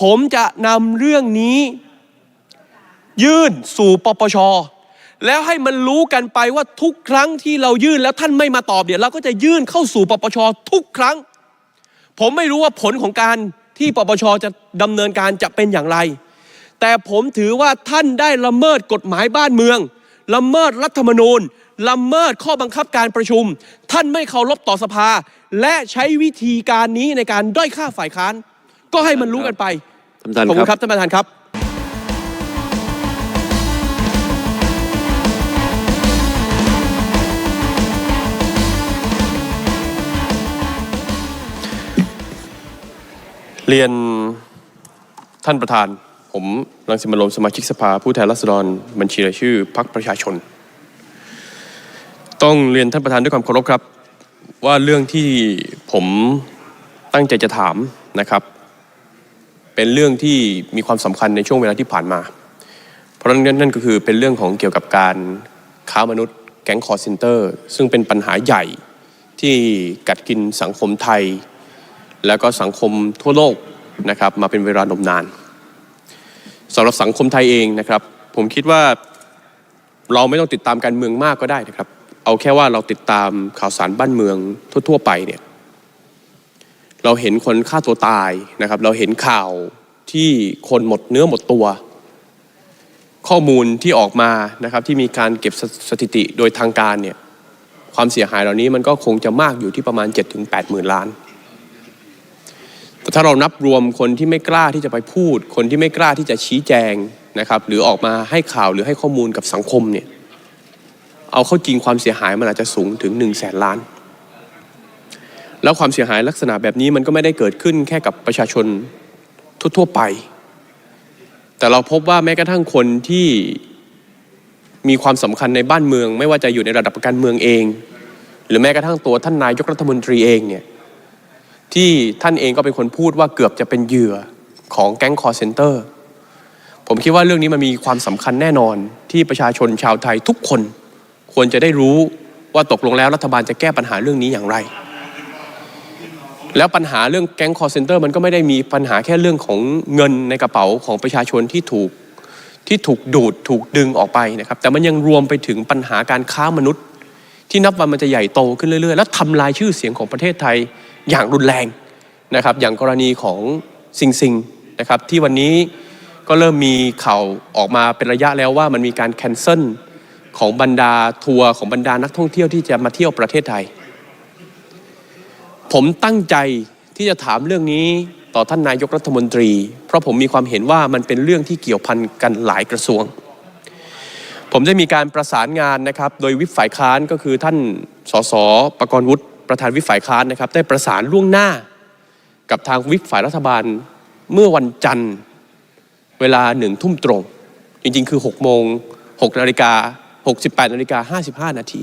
ผมจะนำเรื่องนี้ ยื่นสู่ปปช แล้วให้มันรู้กันไปว่าทุกครั้งที่เรายื่นแล้วท่านไม่มาตอบเดี๋ยวเราก็จะยื่นเข้าสู่ปปชทุกครั้ง ผมไม่รู้ว่าผลของการที่ปปชจะดำเนินการจะเป็นอย่างไร แต่ผมถือว่าท่านได้ละเมิดกฎหมายบ้านเมือง ละเมิดรัฐธรรมนูญละเมิดข้อบังคับการประชุม ท่านไม่เคารพต่อสภา และใช้วิธีการนี้ในการด้อยค่าฝ่ายค้าน ก็ให้มันรู้กันไป ท่านประธานขอบคุณคครับ รับท่านประธานครับ เรียนท่านประธาน ผมรังสิมันโรมสมาชิกสภาผู้แทนราษฎรบัญชีรายชื่อพรรคประชาชน ต้องเรียนท่านประธานด้วยความเคารพครับ ว่าเรื่องที่ผมตั้งใจจะถามนะครับ เป็นเรื่องที่มีความสำคัญในช่วงเวลาที่ผ่านมา เพราะฉะนั้นนั่นก็คือเป็นเรื่องของเกี่ยวกับการค้ามนุษย์แก๊งคอร์เซนเตอร์ซึ่งเป็นปัญหาใหญ่ที่กัดกินสังคมไทย แล้วก็สังคมทั่วโลกนะครับมาเป็นเวลานมนานสำหรับสังคมไทยเองนะครับ ผมคิดว่าเราไม่ต้องติดตามการเมืองมากก็ได้นะครับ เอาแค่ว่าเราติดตามข่าวสารบ้านเมืองทั่ว ๆ ไปเนี่ย เราเห็นคนฆ่าตัวตายนะครับ เราเห็นข่าวที่คนหมดเนื้อหมดตัว ข้อมูลที่ออกมานะครับที่มีการเก็บสสถิติโดยทางการเนี่ยความเสียหายเหล่านี้มันก็คงจะมากอยู่ที่ประมาณ 7-8หมื่นล้าน แต่ถ้าเรานับรวมคนที่ไม่กล้าที่จะไปพูด คนที่ไม่กล้าที่จะชี้แจงนะครับหรือออกมาให้ข่าวหรือให้ข้อมูลกับสังคมเนี่ยเอาเข้าจริงความเสียหายมันอาจจะสูงถึง1นึ่งแสนล้าน แล้วความเสียหายลักษณะแบบนี้มันก็ไม่ได้เกิดขึ้นแค่กับประชาชนทั่วๆไป แต่เราพบว่าแม้กระทั่งคนที่มีความสำคัญในบ้านเมือง ไม่ว่าจะอยู่ในระดับการเมืองเอง หรือแม้กระทั่งตัวท่านนายกรัฐมนตรีเองเนี่ยที่ท่านเองก็เป็นคนพูดว่าเกือบจะเป็นเหยื่อของแก๊งคอร์เซนเตอร์ผมคิดว่าเรื่องนี้มันมีความสำคัญแน่นอนที่ประชาชนชาวไทยทุกคน ควรจะได้รู้ว่าตกลงแล้วรัฐบาลจะแก้ปัญหาเรื่องนี้อย่างไร แล้วปัญหาเรื่องแก๊งคอร์เซนเตอร์มันก็ไม่ได้มีปัญหาแค่เรื่องของเงินในกระเป๋าของประชาชนที่ถูกที่ถูกดูดถูกดึงออกไปนะครับ แต่มันยังรวมไปถึงปัญหาการค้ามนุษย์ ที่นับวันมันจะใหญ่โตขึ้นเรื่อยๆ แล้วทำลายชื่อเสียงของประเทศไทยอย่างรุนแรงนะครับ อย่างกรณีของซิงซิงนะครับที่วันนี้ก็เริ่มมีข่าวออกมาเป็นระยะแล้วว่ามันมีการแคนเซิลของบรรดาทัวร์ของบรรดานักท่องเที่ยวที่จะมาเที่ยวประเทศไทย ผมตั้งใจที่จะถามเรื่องนี้ต่อท่านนายกรัฐมนตรี เพราะผมมีความเห็นว่ามันเป็นเรื่องที่เกี่ยวพันกันหลายกระทรวง ผมได้มีการประสานงานนะครับ โดยวิปฝ่ายค้านก็คือท่านสสประกรณ์วุฒิประธานวิปฝ่ายค้านนะครับ ได้ประสานล่วงหน้า กับทางวิปฝ่ายรัฐบาลเมื่อวันจันทร์เวลาหนึ่งทุ่มตรง จริงๆ คือ6โมง6นาฬิกา68นาฬิกา55นาที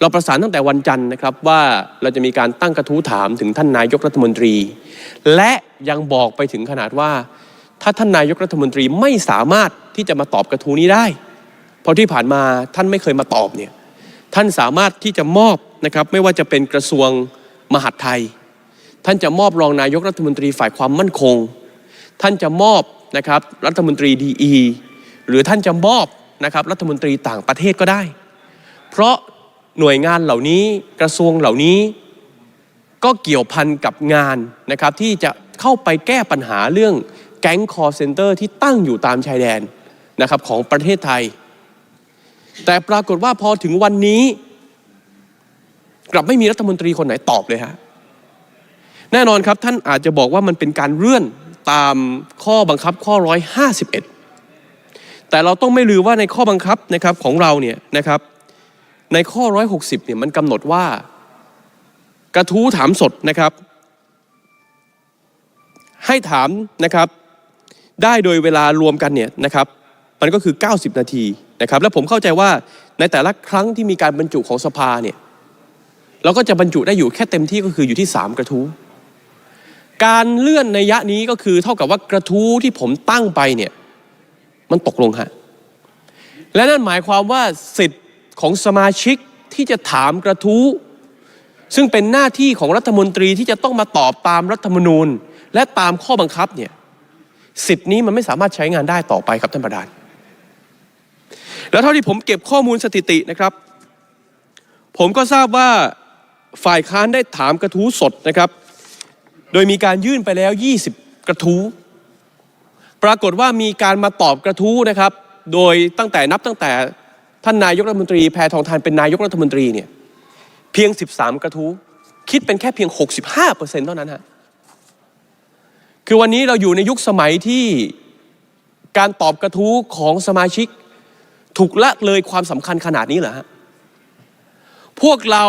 เราประสานตั้งแต่วันจันทร์นะครับว่าเราจะมีการตั้งกระทู้ถามถึงท่านนายกรัฐมนตรี และยังบอกไปถึงขนาดว่า ถ้าท่านนายกรัฐมนตรีไม่สามารถที่จะมาตอบกระทู้นี้ได้ เพราะที่ผ่านมาท่านไม่เคยมาตอบเนี่ยท่านสามารถที่จะมอบนะครับไม่ว่าจะเป็นกระทรวงมหาดไทย ท่านจะมอบรองนายกรัฐมนตรีฝ่ายความมั่นคง ท่านจะมอบนะครับรัฐมนตรีดีอีหรือท่านจะมอบนะครับรัฐมนตรีต่างประเทศก็ได้ เพราะ หน่วยงานเหล่านี้กระทรวงเหล่านี้ ก็เกี่ยวพันกับงานนะครับที่จะเข้าไปแก้ปัญหาเรื่องแก๊งคอร์เซนเตอร์ที่ตั้งอยู่ตามชายแดนนะครับของประเทศไทย แต่ปรากฏว่าพอถึงวันนี้ กลับไม่มีรัฐมนตรีคนไหนตอบเลยฮะแน่นอนครับท่านอาจจะบอกว่ามันเป็นการเลื่อนตามข้อบังคับข้อ 151 แต่เราต้องไม่ลืมว่าในข้อบังคับนะครับของเราเนี่ยนะครับ ในข้อ 160เนี่ยมันกำหนดว่า กระทู้ถามสดนะครับ ให้ถามนะครับ ได้โดยเวลารวมกันเนี่ยนะครับ มันก็คือ 90 นาทีนะครับ และผมเข้าใจว่าในแต่ละครั้งที่มีการบรรจุของสภาเนี่ยเราก็จะบรรจุได้อยู่แค่เต็มที่ก็คืออยู่ที่ 3 กระทู้การเลื่อนในยะนี้ก็คือเท่ากับว่ากระทู้ที่ผมตั้งไปเนี่ยมันตกลงฮะและนั่นหมายความว่าสิทธิ์ ของสมาชิกที่จะถามกระทู้ ซึ่งเป็นหน้าที่ของรัฐมนตรีที่จะต้องมาตอบตามรัฐธรรมนูญ และตามข้อบังคับเนี่ยสิทธิ์นี้มันไม่สามารถใช้งานได้ต่อไปครับท่านประธาน แล้วเท่าที่ผมเก็บข้อมูลสถิตินะครับ ผมก็ทราบว่าฝ่ายค้านได้ถามกระทู้สดนะครับ โดยมีการยื่นไปแล้ว 20 กระทู้ ปรากฏว่ามีการมาตอบกระทู้นะครับ โดยตั้งแต่นับตั้งแต่ ท่านนายกรัฐมนตรีแพทองทานเป็นนายกรัฐมนตรีเนี่ยเพียง 13 กระทู้คิดเป็นแค่เพียง 65%เท่านั้นฮะคือวันนี้เราอยู่ในยุคสมัยที่การตอบกระทู้ของสมาชิก ถูกละเลยความสำคัญขนาดนี้เหรอฮะพวกเรา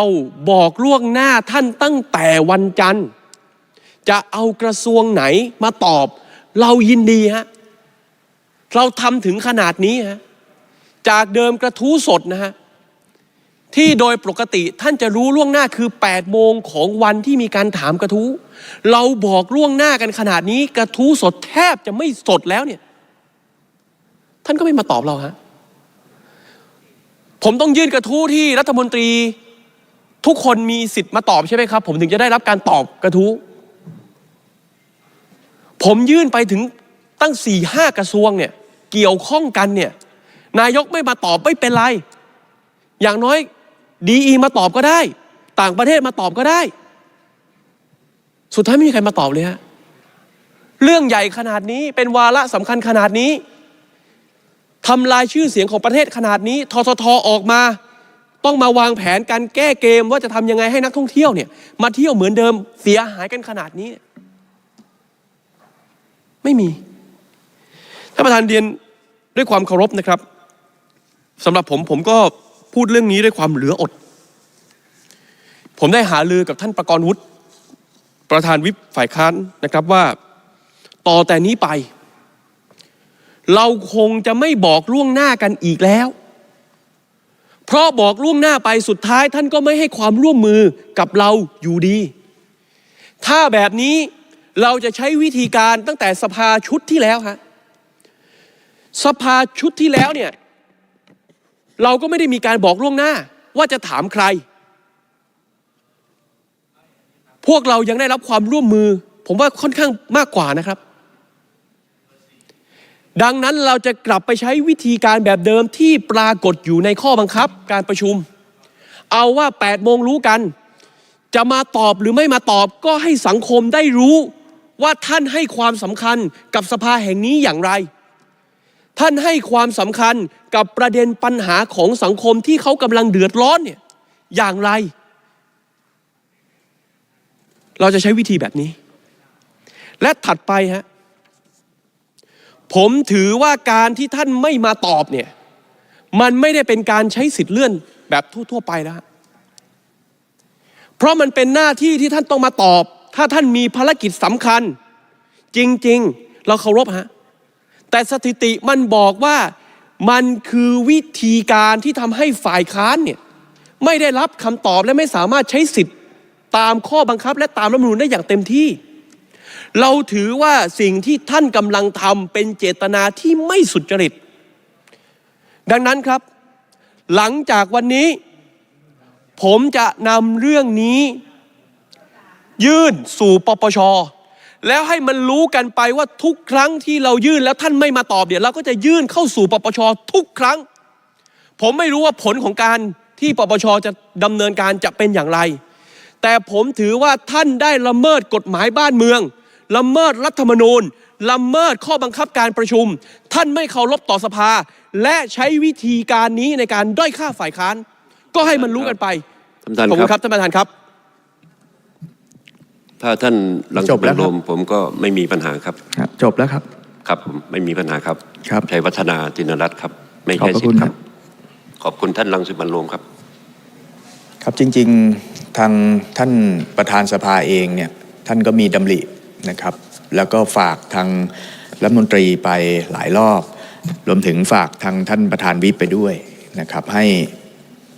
บอกล่วงหน้าท่านตั้งแต่วันจันทร์ จะเอากระทรวงไหนมาตอบ เรายินดีฮะเราทำถึงขนาดนี้ฮะ จากเดิมกระทู้สดนะฮะที่โดยปกติท่านจะรู้ล่วงหน้าคือ 8 โมงของวันที่มีการถามกระทู้ เราบอกล่วงหน้ากันขนาดนี้กระทู้สดแทบจะไม่สดแล้วเนี่ย ท่านก็ไม่มาตอบเราฮะผมต้องยื่นกระทู้ที่รัฐมนตรี ทุกคนมีสิทธิ์มาตอบใช่ไหมครับ ผมถึงจะได้รับการตอบกระทู้ ผมยื่นไปถึงตั้งสี่ห้ากระทรวงเนี่ย เกี่ยวข้องกันเนี่ย นายกไม่มาตอบไม่เป็นไร อย่างน้อยดีอีมาตอบก็ได้ ต่างประเทศมาตอบก็ได้ สุดท้ายไม่มีใครมาตอบเลยฮะเรื่องใหญ่ขนาดนี้เป็นวาระสำคัญขนาดนี้ทำลายชื่อเสียงของประเทศขนาดนี้ทททออกมา ต้องมาวางแผนการแก้เกมว่าจะทำยังไงให้นักท่องเที่ยวเนี่ย มาเที่ยวเหมือนเดิมเสียหายกันขนาดนี้ ไม่มีท่านประธานเรียนด้วยความเคารพนะครับ สำหรับผมผมก็พูดเรื่องนี้ด้วยความเหลืออด ผมได้หาลือกับท่านประกรณ์วุฒิประธานวิปฝ่ายค้านนะครับว่า ต่อแต่นี้ไป เราคงจะไม่บอกล่วงหน้ากันอีกแล้ว เพราะบอกล่วงหน้าไปสุดท้ายท่านก็ไม่ให้ความร่วมมือกับเราอยู่ดี ถ้าแบบนี้เราจะใช้วิธีการตั้งแต่สภาชุดที่แล้วฮะสภาชุดที่แล้วเนี่ย เราก็ไม่ได้มีการบอกล่วงหน้าว่าจะถามใคร พวกเรายังได้รับความร่วมมือ ผมว่าค่อนข้างมากกว่านะครับ ดังนั้นเราจะกลับไปใช้วิธีการแบบเดิมที่ปรากฏอยู่ในข้อบังคับการประชุม เอาว่า8โมงรู้กัน จะมาตอบหรือไม่มาตอบก็ให้สังคมได้รู้ว่าท่านให้ความสำคัญกับสภาแห่งนี้อย่างไร ท่านให้ความสำคัญกับประเด็นปัญหาของสังคมที่เขากำลังเดือดร้อนเนี่ยอย่างไร เราจะใช้วิธีแบบนี้ และถัดไปฮะผมถือว่าการที่ท่านไม่มาตอบเนี่ยมันไม่ได้เป็นการใช้สิทธิ์เลื่อนแบบทั่ว ๆ ไปแล้ว เพราะมันเป็นหน้าที่ที่ท่านต้องมาตอบ ถ้าท่านมีภารกิจสำคัญ จริง ๆ เราเคารพฮะ แต่สถิติมันบอกว่ามันคือวิธีการที่ทำให้ฝ่ายค้านเนี่ยไม่ได้รับคำตอบและไม่สามารถใช้สิทธิ์ตามข้อบังคับและตามรัฐมนูญได้อย่างเต็มที่ เราถือว่าสิ่งที่ท่านกำลังทำเป็นเจตนาที่ไม่สุจริต ดังนั้นครับ หลังจากวันนี้ ผมจะนำเรื่องนี้ ยื่นสู่ปปช แล้วให้มันรู้กันไปว่าทุกครั้งที่เรายื่นแล้วท่านไม่มาตอบเดี๋ยวเราก็จะยื่นเข้าสู่ปปชทุกครั้ง ผมไม่รู้ว่าผลของการที่ปปชจะดำเนินการจะเป็นอย่างไร แต่ผมถือว่าท่านได้ละเมิดกฎหมายบ้านเมือง ละเมิดรัฐธรรมนูญ ละเมิดข้อบังคับการประชุม ท่านไม่เคารพต่อสภา และใช้วิธีการนี้ในการด้อยค่าฝ่ายค้าน ก็ให้มันรู้กันไปท่านขอบปคุระณธานครับท่านประธานครับ ถ้าท่านรังจสิบมันแล้วครับ โรมผมก็ไม่มีปัญหาครับ ครับจบแล้วครับ ครับผมไม่มีปัญหาครับครับ ชัยวัฒนาธินรัตน์ครับ ไม่ขอบใช่พระสิทคุณธิ์คครัรับ บ ขอบคุณท่านรังสิมันโรมครับ ครับจริงๆทางท่านประธานสภาเองเนี่ยท่านก็มีดำรินะครับ แล้วก็ฝากทางรัฐมนตรีไปหลายรอบ รวมถึงฝากทางท่านประธานวิปไปด้วยนะครับ ให้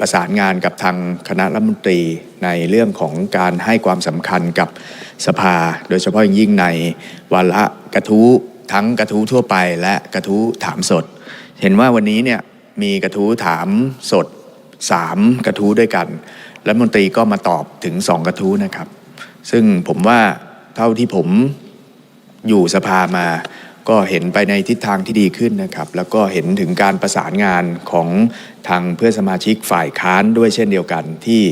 ประสานงานกับทางคณะรัฐมนตรีในเรื่องของการให้ความสำคัญกับสภา โดยเฉพาะอย่างยิ่งในวาระกระทู้ทั้งกระทู้ทั่วไปและกระทู้ถามสด เห็นว่าวันนี้เนี่ยมีกระทู้ถามสดสามกระทู้ด้วยกันรัฐมนตรีก็มาตอบถึงสองกระทู้นะครับ ซึ่งผมว่าเท่าที่ผมอยู่สภามา ก็เห็นไปในทิศทางที่ดีขึ้นนะครับ แล้วก็เห็นถึงการประสานงานของทางเพื่อนสมาชิกฝ่ายค้านด้วยเช่นเดียวกันที่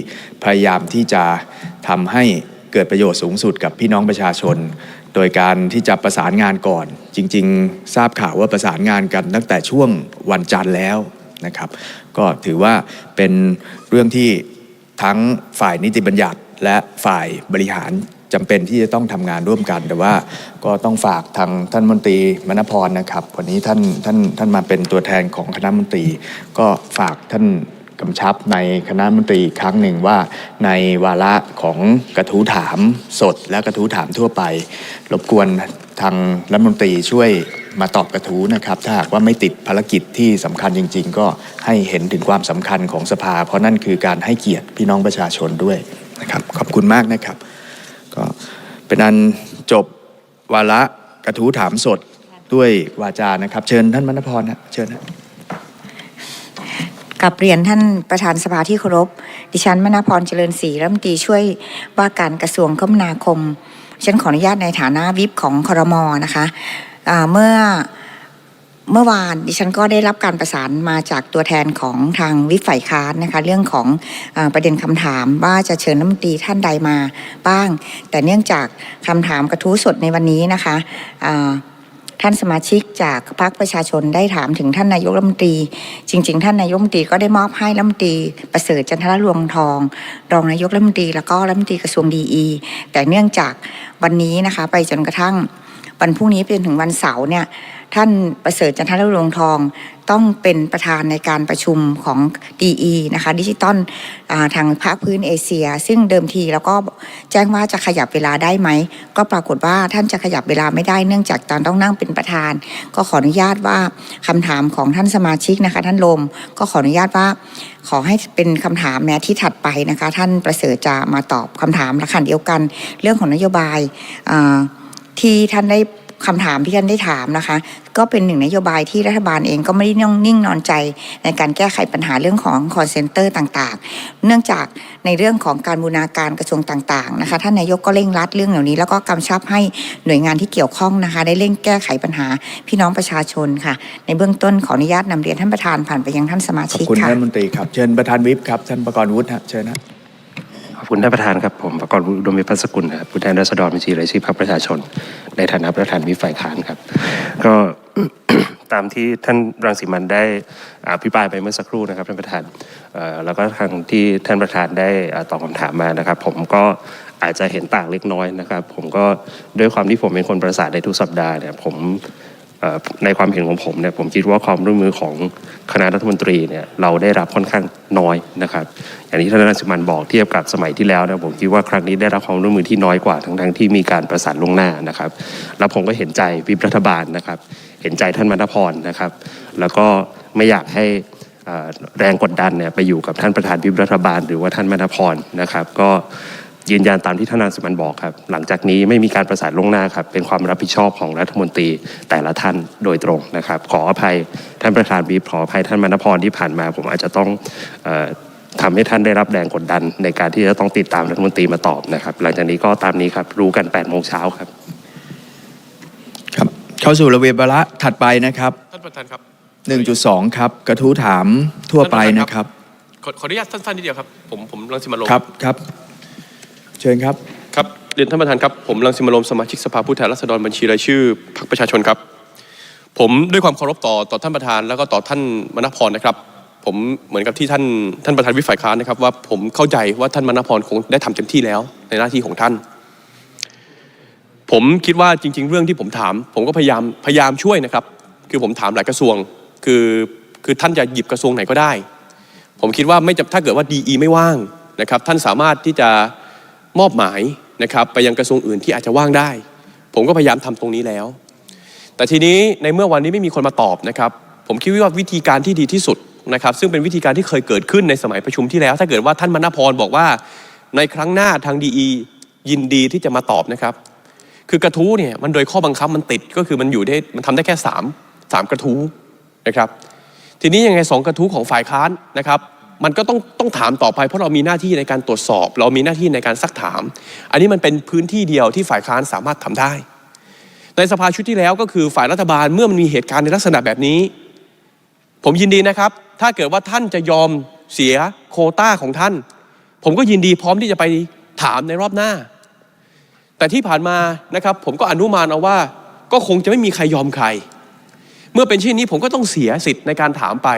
พยายามที่จะทำให้เกิดประโยชน์สูงสุดกับพี่น้องประชาชน โดยการที่จะประสานงานก่อน จริง ๆ ทราบข่าวว่าประสานงานกันตั้งแต่ช่วงวันจันทร์แล้วนะครับ ก็ถือว่าเป็นเรื่องที่ทั้งฝ่ายนิติบัญญัติและฝ่ายบริหาร จำเป็นที่จะต้องทำงานร่วมกัน แต่ว่าก็ต้องฝากทางท่านมนตรีมณพรนะครับ วันนี้ท่านท่านท่านมาเป็นตัวแทนของคณะมนตรี ก็ฝากท่านกำชับในคณะมนตรีครั้งหนึ่งว่า ในวาระของกระทู้ถามสดและกระทู้ถามทั่วไป รบกวนทางรัฐมนตรีช่วยมาตอบกระทู้นะครับ ถ้าหากว่าไม่ติดภารกิจที่สำคัญจริง ๆ ก็ให้เห็นถึงความสำคัญของสภา เพราะนั่นคือการให้เกียรติพี่น้องประชาชนด้วยนะครับ ขอบคุณมากนะครับ ก็เป็นอันจบวาระกระทู้ถามสดด้วยวาจานะครับ เชิญท่านมณพรนะเชิญนะกับเรียนท่านประธานสภาที่เคารพ ดิฉันมณพรเจริญศรีรัฐมนตรีช่วยว่าการกระทรวงคมนาคม ฉันขออนุญาตในฐานะวิปของคอรมอนะคะะเมื่อ เมื่อวานดิฉันก็ได้รับการประสานมาจากตัวแทนของทางวิฝ่ายค้านนะคะ เรื่องของอประเด็นคำถามว่าจะเชิญรัฐมนตรีท่านใดมาบ้าง แต่เนื่องจากคำถามกระทู้สดในวันนี้นะคะท่านสมาชิกจากพรรคประชาชนได้ถามถึงท่านนายกรัฐมนตรี จริง ๆ ท่านนายกรัฐมนตรีก็ได้มอบให้รัฐมนตรีประเสริฐจันทรรวงทอง รองนายกรัฐมนตรีแล้วก็รัฐมนตรีกระทรวงดีอีแต่เนื่องจากวันนี้นะคะ ไปจนกระทั่งวันพรุ่งนี้ไปจนถึงวันเสาร์เนี่ย ท่านประเสริฐจันทรรงทองต้องเป็นประธานในการประชุมของ DE นะคะดิจิตอลทางภาคพื้นเอเชีย ซึ่งเดิมทีแล้วก็แจ้งว่าจะขยับเวลาได้ไหม ก็ปรากฏว่าท่านจะขยับเวลาไม่ได้เนื่องจากตอนต้องนั่งเป็นประธาน ก็ขออนุญาตว่าคำถามของท่านสมาชิกนะคะ ท่านลมก็ขออนุญาตว่า ขอให้เป็นคำถามในอาที่ถัดไปนะคะ ท่านประเสริฐจะมาตอบคำถามละขันเดียวกัน เรื่องของนโยบายที่ท่านได้ คำถามที่ท่านได้ถามนะคะ ก็เป็นหนึ่งนโยบายที่รัฐบาลเองก็ไม่ได้นิ่งนอนใจในการแก้ไขปัญหาเรื่องของคอนเซนเตอร์ต่างๆ เนื่องจากในเรื่องของการบูรณาการกระทรวงต่างๆนะคะท่านนายกก็เร่งรัดเรื่องเหล่านี้ แล้วก็กำชับให้หน่วยงานที่เกี่ยวข้องนะคะ ได้เร่งแก้ไขปัญหาพี่น้องประชาชนค่ะ ในเบื้องต้นขออนุญาตนำเรียนท่านประธานผ่านไปยังท่านสมาชิกคุณค่ะท่านมนตรีครับเชิญประธานวิปครับท่านประกรณ์วุฒิเชิญนะขอบ คุณท่านประธานครับผมประกรณ์อุดมวิพัฒน์สกุลครับผู้แทนราษฎรบัญชีรายชื่อพรรคประชาชน ในฐานะประธานวิฝ่ายค้านครับ ก็ตามที่ท่านรังสิมันได้อภิปรายไปเมื่อสักครู่นะครับท่านประธานแล้วก็ทางที่ท่านประธานได้ตอบคำถามมานะครับ ผมก็อาจจะเห็นต่างเล็กน้อยนะครับ ผมก็ด้วยความที่ผมเป็นคนประสานในทุกสัปดาห์เนี่ยผม ในความเห็นของผมเนี่ยผมคิดว่าความร่วมมือของคณะรัฐมนตรีเนี่ยเราได้รับค่อนข้างน้อยนะครับ อย่างที่ท่านรังสิมันบอกเทียบกับสมัยที่แล้วนะผมคิดว่าครั้งนี้ได้รับความร่วมมือที่น้อยกว่าทั้งทั้งที่มีการประสานล่วงหน้านะครับ แล้วผมก็เห็นใจวิปรัฐบาลนะครับ เห็นใจท่านมณพรนะครับ แล้วก็ไม่อยากให้แรงกดดันเนี่ยไปอยู่กับท่านประธานวิปรัฐบาล หรือว่าท่านมณพรนะครับ ก็ ยืนยันตามที่ท่านรังสิมันบอกครับ หลังจากนี้ไม่มีการประสานล่วงหน้าครับ เป็นความรับผิดชอบของรัฐมนตรีแต่ละท่านโดยตรงนะครับ ขออภัยท่านประธานวิปขออภัยท่านมณพรที่ผ่านมา ผมอาจจะต้องเอ่อทำให้ท่านได้รับแรงกดดัน ในการที่จะต้องติดตามรัฐมนตรีมาตอบนะครับ หลังจากนี้ก็ตามนี้ครับรู้กัน8ปดโมงเช้าครับ ครับ เข้าสู่ระเบียบวาระถัดไปนะครับท่านประธานครับ1.2 ครับ กระทู้ถามทั่วไปนะครับขอขออนุญาตสั้นๆนิดเดียวครับ ผมผมรังสิมันโรมครับครับ เชิญครับ ครับเรียนท่านประธานครับ ผมรังสิมันโรมสมาชิกสภาผู้แทนราษฎรบัญชีรายชื่อพรรคประชาชนครับ ผมด้วยความเคารพต่อต่อท่านประธาน แล้วก็ต่อท่านมณพรนะครับ ผมเหมือนกับที่ท่านท่านประธานวิฝ่ายค้านนะครับ ว่าผมเข้าใจว่าท่านมณพรคงได้ทำเต็มที่แล้ว ในหน้าที่ของท่าน ผมคิดว่าจริง ๆ เรื่องที่ผมถาม ผมก็พยายามพยายามช่วยนะครับ คือผมถามหลายกระทรวง คือคือท่านจะหยิบกระทรวงไหนก็ได้ ผมคิดว่าไม่จำถ้าเกิดว่า DE ไม่ว่างนะครับ ท่านสามารถที่จะ มอบหมายนะครับไปยังกระทรวงอื่นที่อาจจะว่างได้ ผมก็พยายามทำตรงนี้แล้ว แต่ทีนี้ในเมื่อวันนี้ไม่มีคนมาตอบนะครับ ผมคิดว่าวิธีการที่ดีที่สุดนะครับ ซึ่งเป็นวิธีการที่เคยเกิดขึ้นในสมัยประชุมที่แล้ว ถ้าเกิดว่าท่านมณพรบอกว่าในครั้งหน้าทางดียินดีที่จะมาตอบนะครับ คือกระทู้เนี่ยมันโดยข้อบังคับมันติดก็คือมันอยู่ได้มันทำได้แค่สามสามกระทู้นะครับ ทีนี้ยังไงสองกระทู้ของฝ่ายค้านนะครับ มันก็ต้องต้องถามต่อไปเพราะเรามีหน้าที่ในการตรวจสอบ เรามีหน้าที่ในการซักถาม อันนี้มันเป็นพื้นที่เดียวที่ฝ่ายค้านสามารถทำได้ ในสภาชุดที่แล้วก็คือฝ่ายรัฐบาลเมื่อมันมีเหตุการณ์ในลักษณะแบบนี้ ผมยินดีนะครับ ถ้าเกิดว่าท่านจะยอมเสียโคต้าของท่าน ผมก็ยินดีพร้อมที่จะไปถามในรอบหน้า แต่ที่ผ่านมานะครับ ผมก็อนุมานเอาว่า ก็คงจะไม่มีใครยอมใคร เมื่อเป็นเช่นนี้ผมก็ต้องเสียสิทธิ์ในการถามไป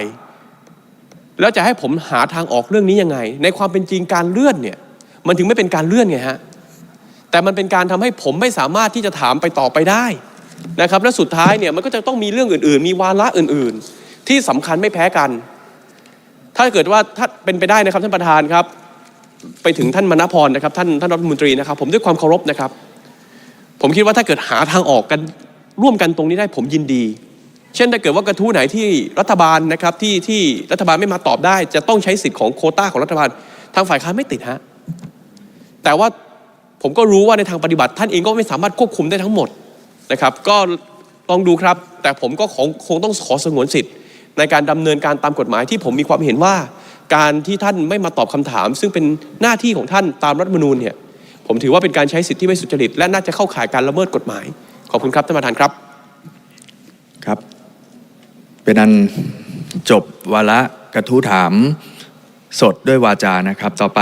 แล้วจะให้ผมหาทางออกเรื่องนี้ยังไง ในความเป็นจริงการเลื่อนเนี่ย มันถึงไม่เป็นการเลื่อนไงฮะแต่มันเป็นการทำให้ผมไม่สามารถที่จะถามไปต่อไปได้นะครับ และสุดท้ายเนี่ยมันก็จะต้องมีเรื่องอื่น ๆ มีวาระอื่น ๆ ที่สำคัญไม่แพ้กัน ถ้าเกิดว่าถ้าเป็นไปได้นะครับท่านประธานครับ ไปถึงท่านมณพรนะครับท่านท่านรัฐมนตรีนะครับ ผมด้วยความเคารพนะครับ ผมคิดว่าถ้าเกิดหาทางออกกันร่วมกันตรงนี้ได้ผมยินดี เช่นถ้าเกิดว่ากระทู้ไหนที่รัฐบาลนะครับที่ที่รัฐบาลไม่มาตอบได้ จะต้องใช้สิทธิ์ของโคต้าของรัฐบาล ทางฝ่ายค้านไม่ติดฮะแต่ว่าผมก็รู้ว่าในทางปฏิบัติ ท่านเองก็ไม่สามารถควบคุมได้ทั้งหมดนะครับก็ลองดูครับ แต่ผมก็คงคงต้องขอสงวนสิทธิ์ ในการดำเนินการตามกฎหมายที่ผมมีความเห็นว่า การที่ท่านไม่มาตอบคำถาม ซึ่งเป็นหน้าที่ของท่านตามรัฐมนูญเนี่ยผมถือว่าเป็นการใช้สิทธิที่ไม่สุจริต และน่าจะเข้าข่ายการละเมิดกฎหมาย ขอบคุณครับท่านประธานครับครับ เป็นอันจบวาระกระทู้ถามสดด้วยวาจานะครับ ต่อไป